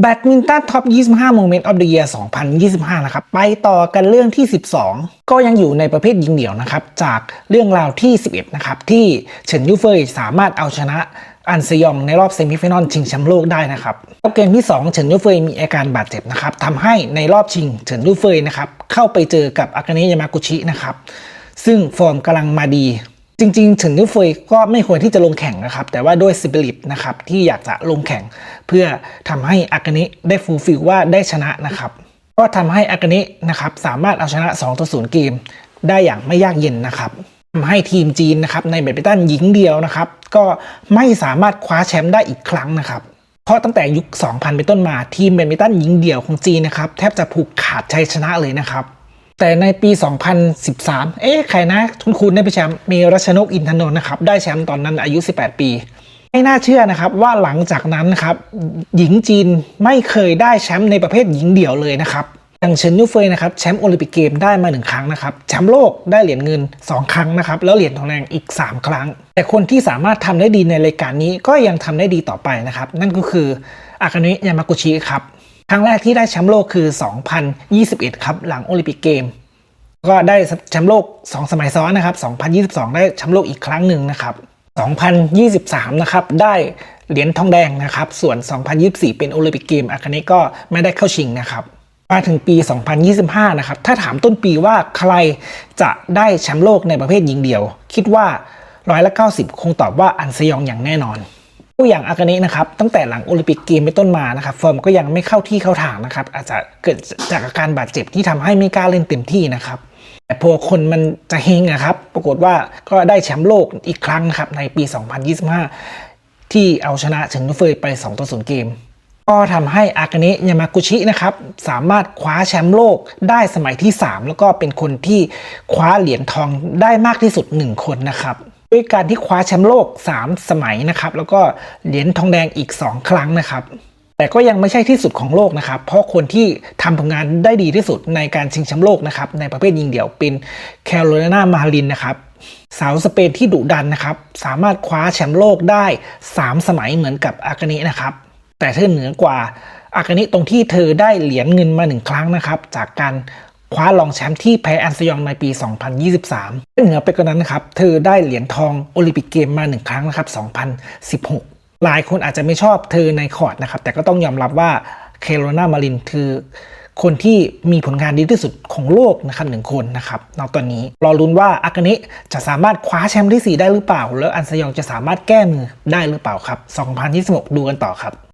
แบดมินตันท็อป 25 โมเมนต์ออฟเดอะเยียร์ 2025 นะครับ ไปต่อกันเรื่องที่ 12 ก็ยังอยู่ในประเภทยิงเดี่ยวนะครับ จากเรื่องราวที่ 11 นะครับ ที่เฉินยูเฟยสามารถเอาชนะอันซยองในรอบเซมิฟิแนลชิงแชมป์โลกได้นะครับรอบเกมที่ 2 เฉินยูเฟยมีอาการบาดเจ็บนะครับทำให้ในรอบชิงเฉินยูเฟยนะครับเข้าไปเจอกับอากาเนะยามากุชินะครับซึ่งฟอร์มกำลังมาดี ริงๆถึงนิวเฟยก็ไม่ควรที่จะลงแข่งนะครับ แต่ว่าด้วยสปิริตนะครับที่อยากจะลงแข่ง เพื่อทำให้อากานิได้ฟูลฟิลว่าได้ชนะนะครับ ก็ทำให้อากานินะครับสามารถเอาชนะ2ต่อ0เกม ได้อย่างไม่ยากเย็นนะครับทำให้ทีมจีนนะครับในแบดมินตันหญิงเดียวนะครับ ก็ไม่สามารถคว้าแชมป์ได้อีกครั้งนะครับเพราะตั้งแต่ยุค 2000 เป็นต้นมาทีมแบดมินตันหญิงเดี่ยวของจีนนะครับแทบจะผูกขาดชัยชนะเลยนะครับ แต่ในปี 2013 เอ๊ะใครนะคุณคุณได้ไปแชมป์มีรัชนกอินทนนท์นะครับ ได้แชมป์ตอนนั้นอายุ 18 ปี ไม่น่าเชื่อนะครับว่าหลังจากนั้นนะครับหญิงจีนไม่เคยได้แชมป์ในประเภทหญิงเดี่ยวเลยนะครับอย่างเฉินยูเฟยนะครับแชมป์โอลิมปิกเกมได้มาหนึ่งครั้งนะครับแชมป์โลกได้เหรียญเงิน 2 ครั้งนะครับแล้วเหรียญทองแดงอีก 3 ครั้ง แต่คนที่สามารถทำได้ดีในรายการนี้ก็ยังทำได้ดีต่อไปนะครับ นั่นก็คืออากาเนะยามากุชิครับ ครั้งแรกที่ได้แชมป์โลกคือ 2021 ครับหลังโอลิมปิกเกม ก็ได้แชมป์โลก 2 สมัยซ้อนนะครับ 2022 ได้แชมป์โลกอีกครั้งหนึ่งนะครับ 2023 นะครับได้เหรียญทองแดงนะครับ ส่วน 2024 เป็นโอลิมปิกเกมอาคาเนะก็ไม่ได้เข้าชิงนะครับมาถึงปี 2025 นะครับ ถ้าถามต้นปีว่าใครจะได้แชมป์โลกในประเภทหญิงเดี่ยว คิดว่าร้อยละ90 คงตอบว่าอันซยองอย่างแน่นอน ตัวอย่างอากาเนะนะครับตั้งแต่หลังโอลิมปิกเกมเป็นต้นมานะครับฟอร์มก็ยังไม่เข้าที่เข้าทางนะครับอาจจะเกิดจากอาการบาดเจ็บที่ทำให้ไม่กล้าเล่นเต็มที่นะครับแต่พอคนมันจะเฮงนะครับ ปรากฏว่าก็ได้แชมป์โลกอีกครั้งนะครับในปี 2025 ที่เอาชนะเฉินยูเฟยไป 2 ต่อ 0 เกม ก็ทำให้อากาเนะยามากุชินะครับ สามารถคว้าแชมป์โลกได้สมัยที่ 3 แล้วก็เป็นคนที่คว้าเหรียญทองได้มากที่สุด 1 คนนะครับ ด้วยการที่คว้าแชมป์โลก 3 สมัยนะครับ แล้วก็เหรียญทองแดงอีก 2 ครั้งนะครับ แต่ก็ยังไม่ใช่ที่สุดของโลกนะครับ เพราะคนที่ทำผลงานได้ดีที่สุดในการชิงแชมป์โลกนะครับ ในประเภทยิงเดี่ยวเป็นแคโรไลนามารินนะครับสาวสเปนที่ดุดันนะครับ สามารถคว้าแชมป์โลกได้ 3 สมัยเหมือนกับอากาเนะนะครับ แต่เธอเหนือกว่าอากาเนะตรงที่เธอได้เหรียญเงินมาหนึ่งครั้งนะครับ จากการ คว้ารองแชมป์ที่แพ้อันซยองในปี 2023 เหนือไปกว่านั้นนะครับ เธอได้เหรียญทองโอลิมปิกเกมมาหนึ่งครั้งนะครับ 2016 หลายคนอาจจะไม่ชอบเธอในคอร์ดนะครับ แต่ก็ต้องยอมรับว่าเคโรนามารินคือคนที่มีผลงานดีที่สุดของโลกนะครับหนึ่งคนนะครับณตอนนี้รอลุ้นว่าอากาเนะจะสามารถคว้าแชมป์ที่ 4 ได้หรือเปล่า แล้วอันซยองจะสามารถแก้มือได้หรือเปล่าครับ 2026 ดูกันต่อครับ